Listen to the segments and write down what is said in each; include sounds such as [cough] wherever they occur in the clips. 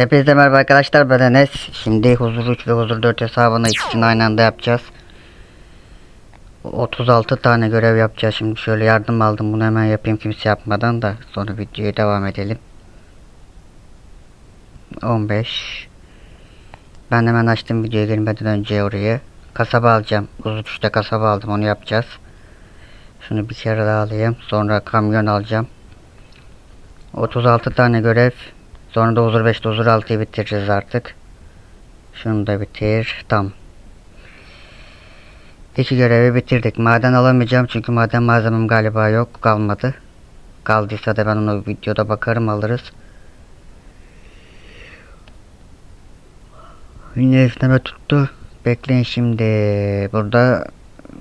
Hepinize merhaba arkadaşlar ben Enes. Şimdi huzur 3 ve huzur 4 hesabını ikisini aynı anda yapacağız. 36 tane görev yapacağız şimdi şöyle yardım aldım bunu hemen yapayım kimse yapmadan da sonra videoya devam edelim. 15 Ben hemen açtım videoya girmeden önce oraya. Kasaba alacağım. Huzur 3'te kasaba aldım onu yapacağız. Şunu bir kere daha alayım. Sonra kamyon alacağım. 36 tane görev. Sonra da huzur 5'te huzur 6'yı bitireceğiz artık. Şunu da bitir. Tam. İki görevi bitirdik. Maden alamayacağım çünkü maden malzemem galiba yok. Kalmadı. Kaldıysa da ben onu videoda bakarım alırız. Yine esneme tuttu. Bekleyin şimdi. Burada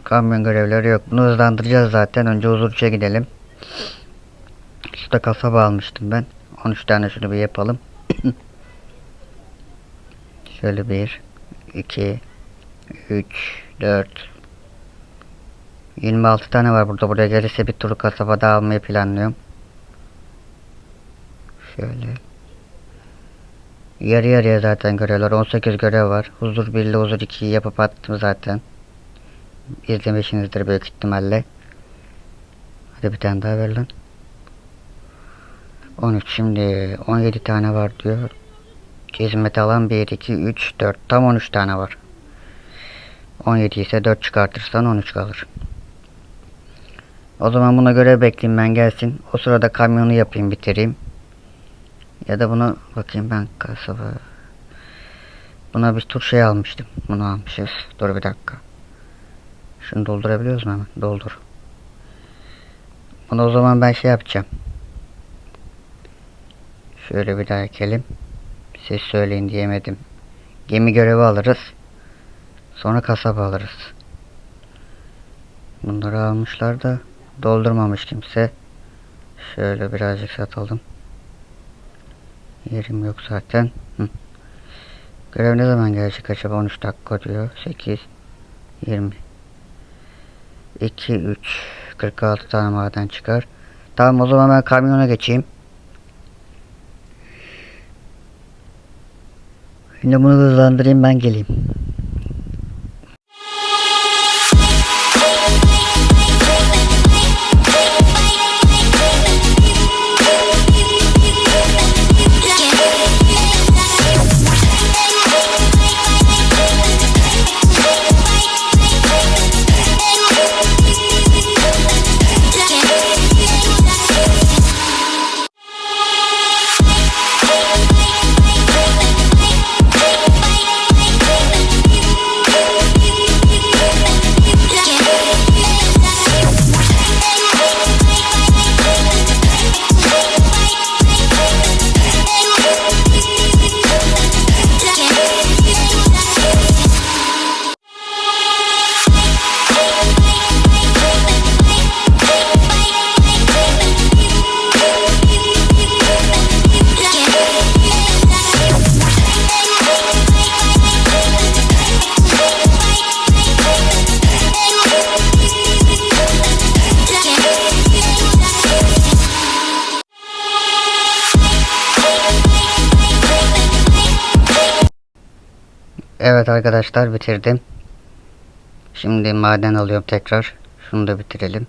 kamyon görevleri yok. Bunu hızlandıracağız zaten. Önce huzur 3'e gidelim. Şurada kasaba almıştım ben. 13 tane şunu bir yapalım. [coughs] Şöyle 1 2 3 4 26 tane var burada. Buraya gelirse bir turu kasabada almayı planlıyorum. Şöyle. Yarı yarıya zaten görevler. 18 görev var. Huzur 1 ile huzur 2'yi yapıp attım zaten. İzlemişsinizdir büyük ihtimalle. Hadi bir tane daha ver lan. 13 şimdi 17 tane var diyor. Hizmet alan 1, 2, 3, 4. Tam 13 tane var. 17 ise 4 çıkartırsan 13 kalır. O zaman buna göre bekleyeyim ben gelsin. O sırada kamyonu yapayım bitireyim. Ya da bunu bakayım ben kasaba. Buna bir tur şey almıştım. Bunu almışız. Dur bir dakika. Şunu doldurabiliyoruz mu hemen? Doldur. Bunu o zaman ben şey yapacağım. Şöyle bir daha ekelim. Siz söyleyin diyemedim. Gemi görevi alırız. Sonra kasaba alırız. Bunları almışlar da doldurmamış kimse. Şöyle birazcık satalım. Yerim yok zaten. Hı. Görev ne zaman gelecek acaba? 13 dakika diyor. 8 20 2 3 46 tane maden çıkar. Tamam o zaman ben kamyona geçeyim. Şimdi bunu hızlandırayım ben geleyim. Evet arkadaşlar bitirdim. Şimdi maden alıyorum tekrar. Şunu da bitirelim.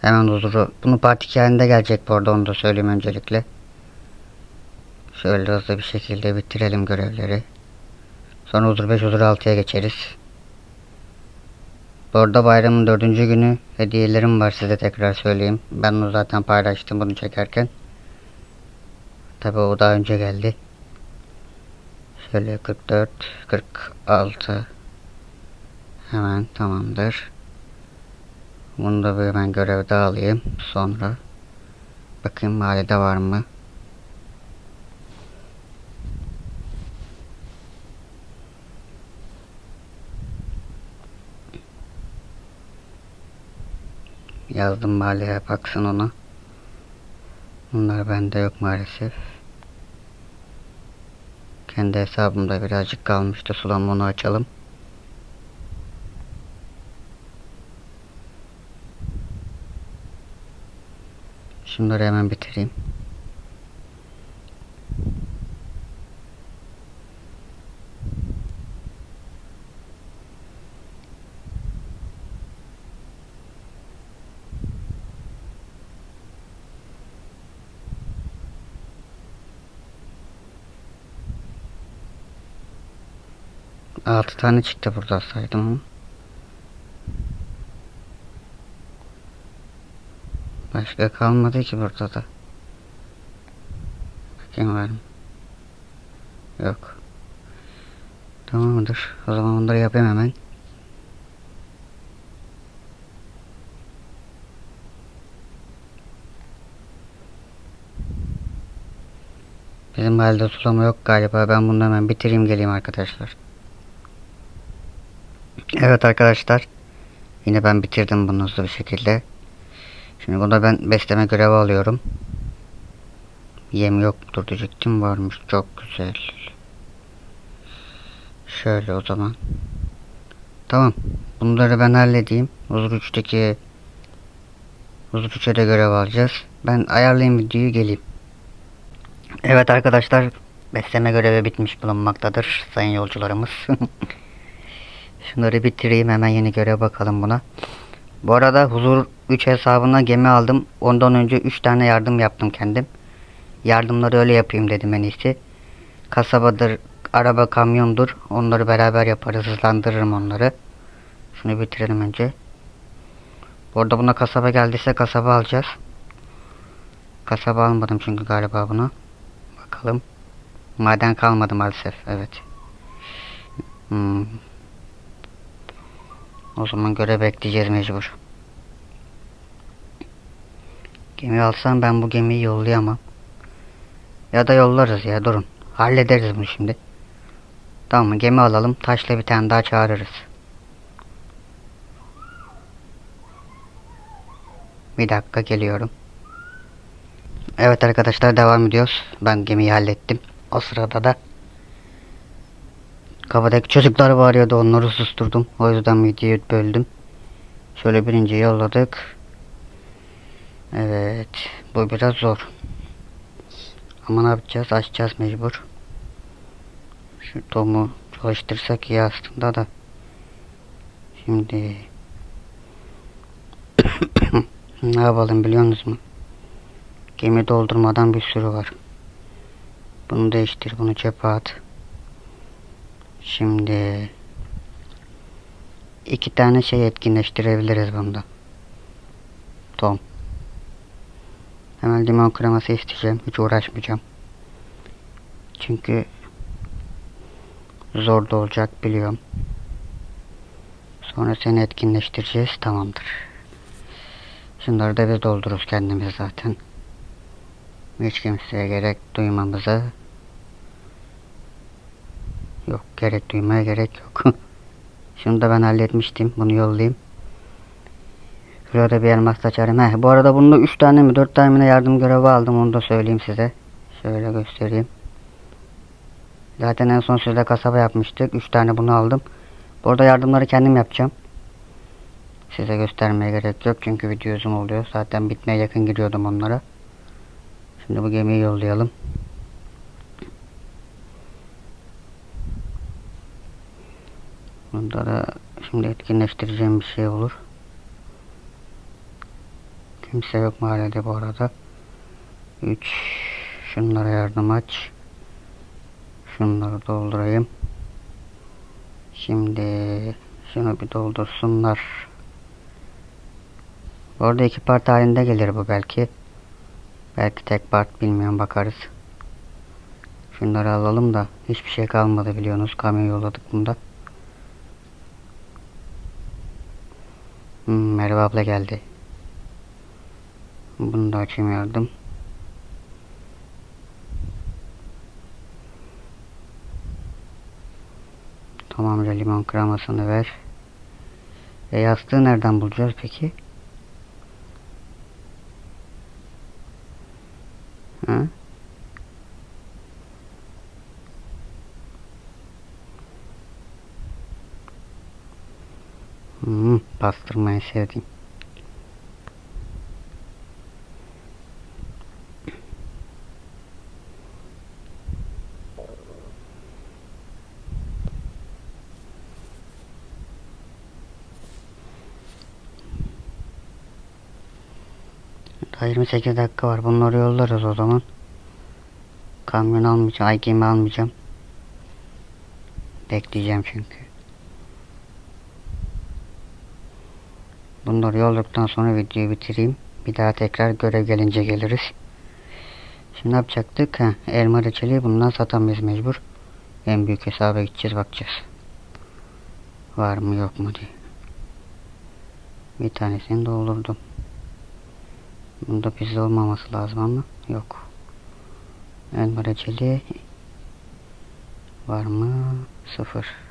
Hemen huzuru. Bunu part 2 halinde gelecek bu arada onu da söyleyeyim öncelikle. Şöyle hızlı bir şekilde bitirelim görevleri. Sonra huzur 5 huzur 6'ya geçeriz. Bu arada bayramın dördüncü günü hediyelerim var size tekrar söyleyeyim. Ben onu zaten paylaştım bunu çekerken. Tabi o daha önce geldi. Şöyle 44, 46. Hemen tamamdır. Bunu da bir hemen görevde alayım. Sonra bakayım mahallede var mı? Yazdım mahalleye baksın ona. Bunlar bende yok maalesef. Kendi hesabımda birazcık kalmıştı. Sulam onu açalım. Şunları hemen bitireyim. 6 tane çıktı burada saydım. Başka kalmadı ki burada da. Bakayım var mı? Yok. Tamamdır. O zaman onları yapayım hemen. Bizim halde sulama yok galiba. Ben bunu hemen bitireyim geleyim arkadaşlar. Evet arkadaşlar. Yine ben bitirdim bunu hızlı bir şekilde. Şimdi bunda ben besleme görevi alıyorum. Yem yoktur diyecektim. Varmış. Çok güzel. Şöyle o zaman. Tamam. Bunları ben halledeyim. Huzur 3'teki Huzur 3'e de görev alacağız. Ben ayarlayayım videoyu geleyim. Evet arkadaşlar. Besleme görevi bitmiş bulunmaktadır. Sayın yolcularımız. [laughs] Şunları bitireyim hemen yeni görev bakalım buna. Bu arada Huzur 3 hesabına gemi aldım. Ondan önce 3 tane yardım yaptım kendim. Yardımları öyle yapayım dedim en iyisi. Kasabadır, araba, kamyondur. Onları beraber yaparız. Hızlandırırım onları. Şunu bitirelim önce. Bu arada buna kasaba geldiyse kasaba alacağız. Kasaba almadım çünkü galiba bunu. Bakalım. Maden kalmadı maalesef. Evet. Hmm. O zaman görev bekleyeceğiz mecbur. Gemi alsam ben bu gemiyi yollayamam. Ya da yollarız ya durun. Hallederiz bunu şimdi. Tamam mı? Gemi alalım. Taşla bir tane daha çağırırız. Bir dakika geliyorum. Evet arkadaşlar devam ediyoruz. Ben gemiyi hallettim. O sırada da Kafadaki çocuklar bağırıyordu onları susturdum. O yüzden videoyu böldüm. Şöyle birinci yolladık. Evet. Bu biraz zor. Ama ne yapacağız? Açacağız mecbur. Şu tomu çalıştırsak iyi aslında da. Şimdi [coughs] ne yapalım biliyor musunuz? Gemi doldurmadan bir sürü var. Bunu değiştir, bunu çöpe at. Şimdi iki tane şey etkinleştirebiliriz bunda. Tom. Hemen limon kreması isteyeceğim. Hiç uğraşmayacağım. Çünkü zor da olacak biliyorum. Sonra seni etkinleştireceğiz. Tamamdır. Şunları da biz doldururuz kendimiz zaten. Hiç kimseye gerek duymamıza Yok gerek duymaya gerek yok. [laughs] Şunu da ben halletmiştim. Bunu yollayayım. Şurada bir elmas açarım. Heh, bu arada bunda 3 tane mi 4 tane mi yardım görevi aldım. Onu da söyleyeyim size. Şöyle göstereyim. Zaten en son sizde kasaba yapmıştık. 3 tane bunu aldım. Bu arada yardımları kendim yapacağım. Size göstermeye gerek yok. Çünkü video uzun oluyor. Zaten bitmeye yakın giriyordum onlara. Şimdi bu gemiyi yollayalım. Bunda da şimdi etkinleştireceğim bir şey olur. Kimse yok mahallede bu arada. 3 Şunlara yardım aç. Şunları doldurayım. Şimdi şunu bir doldursunlar. Bu iki part halinde gelir bu belki. Belki tek part bilmiyorum bakarız. Şunları alalım da hiçbir şey kalmadı biliyorsunuz. Kamyon yolladık bunda. Hmm, Merve abla geldi. Bunu da açayım yardım. Tamam limon kremasını ver. E yastığı nereden bulacağız peki? Ha? Pastırmayı sevdim. Daha 28 dakika var. Bunları yollarız o zaman. Kamyon almayacağım. Ay almayacağım. Bekleyeceğim çünkü. Bunları yolduktan sonra videoyu bitireyim. Bir daha tekrar görev gelince geliriz. Şimdi ne yapacaktık? Ha, elma reçeli bundan satamayız mecbur. En büyük hesaba gideceğiz bakacağız. Var mı yok mu diye. Bir tanesini doldurdum. Bunda pizza olmaması lazım ama yok. Elma reçeli var mı? Sıfır.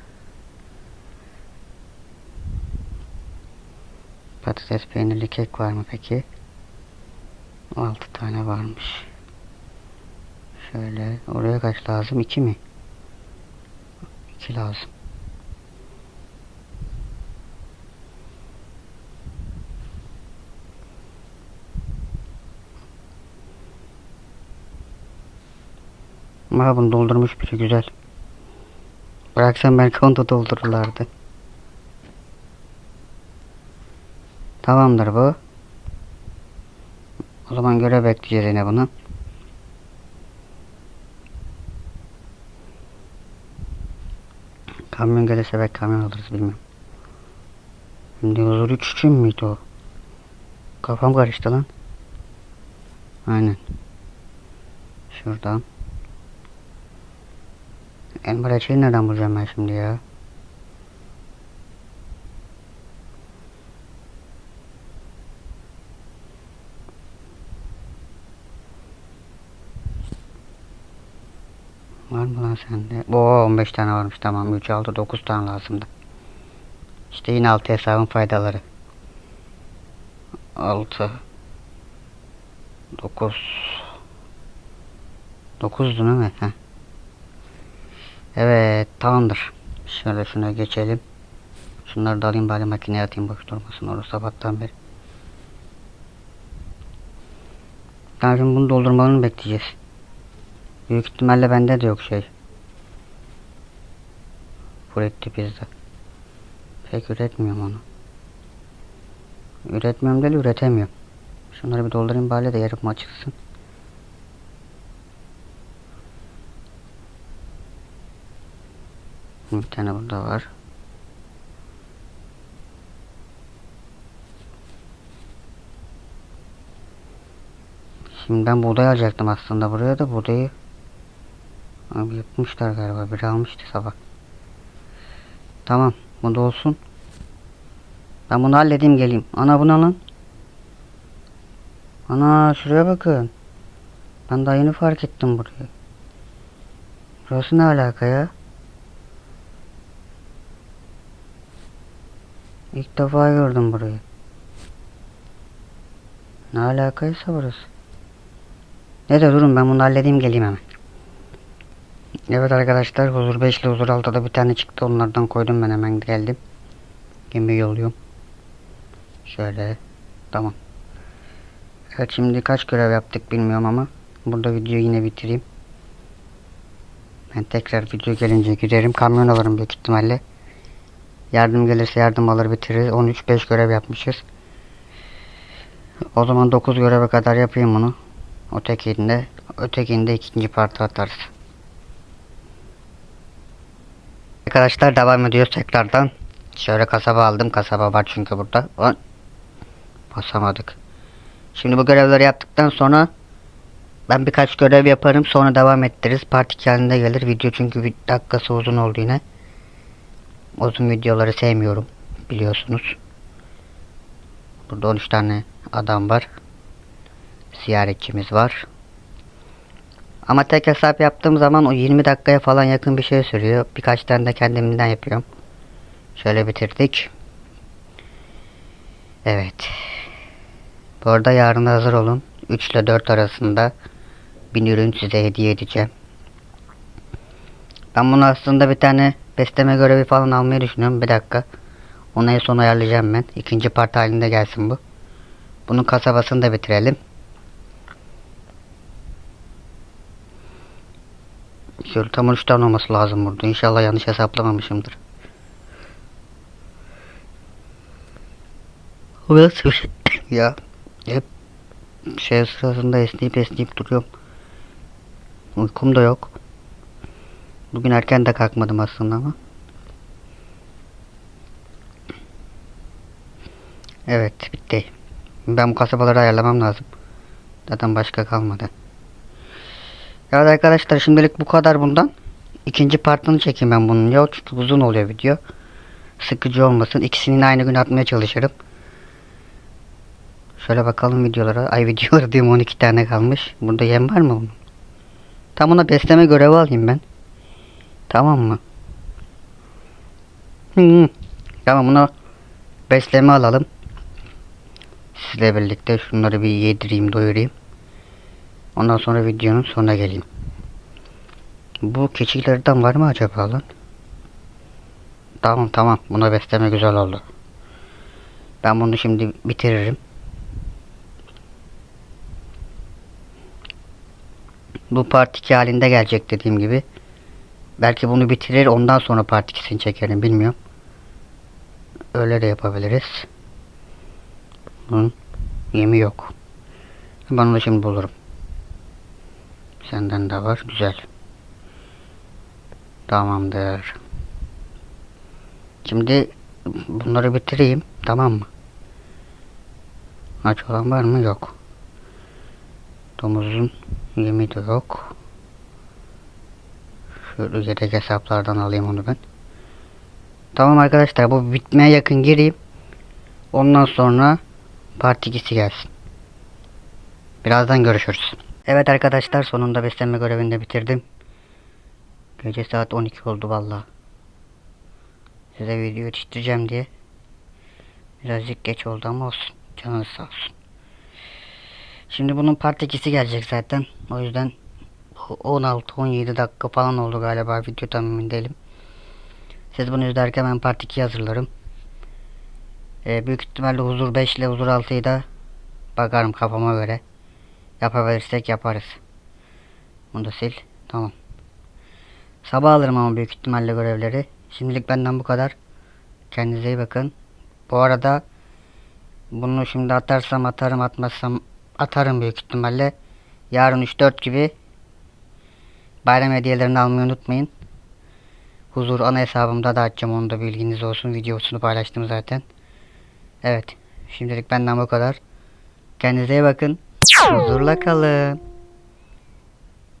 Patates peynirli kek var mı peki? 6 tane varmış. Şöyle oraya kaç lazım? 2 mi? 2 lazım. Ama bunu doldurmuş biri güzel. Bıraksam belki onu da doldururlardı. Tamamdır bu. O zaman görev bekleyeceğiz yine bunu. Kamyon gelirse belki kamyon alırız bilmiyorum. Şimdi huzur 3 için miydi o? Kafam karıştı lan. Aynen. Şuradan. Elma reçeli nereden bulacağım ben şimdi ya? Var mı lan sende? Oo 15 tane varmış tamam 3 6 9 tane lazımdı. İşte yine 6 hesabın faydaları. 6 9 9'du değil mi? Heh. Evet tamamdır. Şöyle şuna geçelim. Şunları da alayım bari makineye atayım boş durmasın orası sabahtan beri. Şimdi bunu doldurmalarını bekleyeceğiz. Büyük ihtimalle bende de yok şey. Furetti pizza. Pek üretmiyorum onu. Üretmiyorum değil üretemiyorum. Şunları bir doldurayım bari de yarım açılsın. Bir tane burada var. Şimdi ben buğday alacaktım aslında buraya da buğdayı Abi yapmışlar galiba biri almıştı sabah. Tamam bu da olsun. Ben bunu halledeyim geleyim. Ana bu ne lan? Ana şuraya bakın. Ben daha yeni fark ettim burayı. Burası ne alaka ya? İlk defa gördüm burayı. Ne alakaysa burası. Ne de durun ben bunu halledeyim geleyim hemen. Evet arkadaşlar huzur 5 ile huzur 6'da bir tane çıktı onlardan koydum ben hemen geldim. Gemi yolluyorum. Şöyle tamam. Evet şimdi kaç görev yaptık bilmiyorum ama burada videoyu yine bitireyim. Ben tekrar video gelince giderim kamyon alırım büyük ihtimalle. Yardım gelirse yardım alır bitiririz. 13-5 görev yapmışız. O zaman 9 göreve kadar yapayım bunu. Ötekinde, ötekinde ikinci parti atarız. Arkadaşlar devam ediyoruz tekrardan. Şöyle kasaba aldım. Kasaba var çünkü burada. Basamadık. Şimdi bu görevleri yaptıktan sonra ben birkaç görev yaparım. Sonra devam ettiririz. Part 2 halinde gelir. Video çünkü bir dakikası uzun oldu yine. Uzun videoları sevmiyorum. Biliyorsunuz. Burada 13 tane adam var. Ziyaretçimiz var. Ama tek hesap yaptığım zaman o 20 dakikaya falan yakın bir şey sürüyor. Birkaç tane de kendimden yapıyorum. Şöyle bitirdik. Evet. Bu arada yarın hazır olun. 3 ile 4 arasında bir ürün size hediye edeceğim. Ben bunu aslında bir tane besleme görevi falan almayı düşünüyorum. Bir dakika. Onu en son ayarlayacağım ben. İkinci part halinde gelsin bu. Bunun kasabasını da bitirelim. Şöyle tam 13 tane olması lazım burada. İnşallah yanlış hesaplamamışımdır. O biraz [coughs] ya hep şey sırasında esneyip esneyip duruyorum. Uykum da yok. Bugün erken de kalkmadım aslında ama. Evet bitti. Ben bu kasabaları ayarlamam lazım. Zaten başka kalmadı. Evet arkadaşlar şimdilik bu kadar bundan. İkinci partını çekeyim ben bunun ya çünkü uzun oluyor video. Sıkıcı olmasın. İkisini aynı gün atmaya çalışırım. Şöyle bakalım videolara. Ay videoları diyorum 12 tane kalmış. Burada yem var mı bunun? Tam ona besleme görevi alayım ben. Tamam mı? Tamam buna besleme alalım. Sizle birlikte şunları bir yedireyim doyurayım. Ondan sonra videonun sonuna geleyim. Bu keçilerden var mı acaba lan? Tamam tamam buna besleme güzel oldu. Ben bunu şimdi bitiririm. Bu part 2 halinde gelecek dediğim gibi. Belki bunu bitirir ondan sonra part 2'sini çekerim bilmiyorum. Öyle de yapabiliriz. Bunun yemi yok. Ben onu şimdi bulurum. Senden de var. Güzel. Tamamdır. Şimdi bunları bitireyim. Tamam mı? Aç olan var mı? Yok. Domuzun yemi de yok. Şöyle yedek hesaplardan alayım onu ben. Tamam arkadaşlar bu bitmeye yakın gireyim. Ondan sonra part 2'si gelsin. Birazdan görüşürüz. Evet arkadaşlar sonunda beslenme görevini de bitirdim. Gece saat 12 oldu valla. Size video yetiştireceğim diye. Birazcık geç oldu ama olsun. Canınız sağ olsun. Şimdi bunun part 2'si gelecek zaten. O yüzden 16-17 dakika falan oldu galiba video tam değilim. Siz bunu izlerken ben part 2 hazırlarım. Ee, büyük ihtimalle huzur 5 ile huzur 6'yı da bakarım kafama göre. Yapabilirsek yaparız. Bunu da sil. Tamam. Sabah alırım ama büyük ihtimalle görevleri. Şimdilik benden bu kadar. Kendinize iyi bakın. Bu arada bunu şimdi atarsam atarım atmazsam atarım büyük ihtimalle. Yarın 3-4 gibi bayram hediyelerini almayı unutmayın. Huzur ana hesabımda da açacağım onu da bilginiz olsun. Videosunu paylaştım zaten. Evet. Şimdilik benden bu kadar. Kendinize iyi bakın. Huzurla kalın.